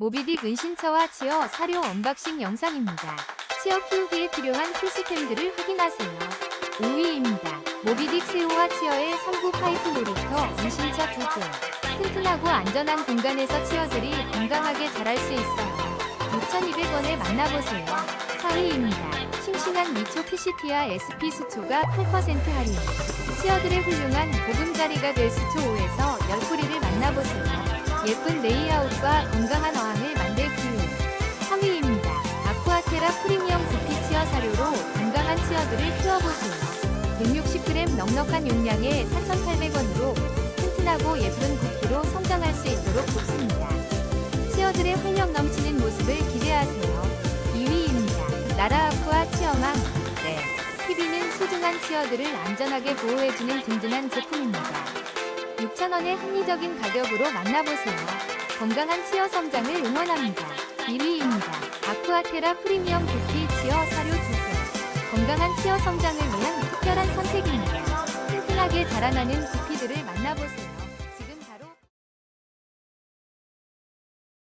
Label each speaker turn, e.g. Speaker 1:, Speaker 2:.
Speaker 1: 모비딕 은신처와 치어 사료 언박싱 영상입니다. 치어 키우기에 필요한 필수템들을 확인하세요. 5위입니다. 모비딕 새우와 치어의 선구 파이프 놀이터 은신처 2개. 튼튼하고 안전한 공간에서 치어들이 건강하게 자랄 수 있어요. 6,200원에 만나보세요. 4위입니다. 싱싱한 미초 PCT와 SP 수초가 8% 할인. 치어들의 훌륭한 보금자리가 될 수초 5에서 10뿌리를 만나보세요. 예쁜 레이아웃과 건강한 건강한 치어들을 키워보세요. 160g 넉넉한 용량에 4,800원으로 튼튼하고 예쁜 구피로 성장할 수 있도록 돕습니다. 치어들의 활력 넘치는 모습을 기대하세요. 2위입니다. 나라아쿠아 치어망. 네. TV는 소중한 치어들을 안전하게 보호해주는 든든한 제품입니다. 6,000원의 합리적인 가격으로 만나보세요. 건강한 치어 성장을 응원합니다. 1위입니다. 아쿠아테라 프리미엄 구피 치어 사료 2개. 건강한 치어 성장을 위한 특별한 선택입니다. 튼튼하게 자라나는 구피들을 만나보세요.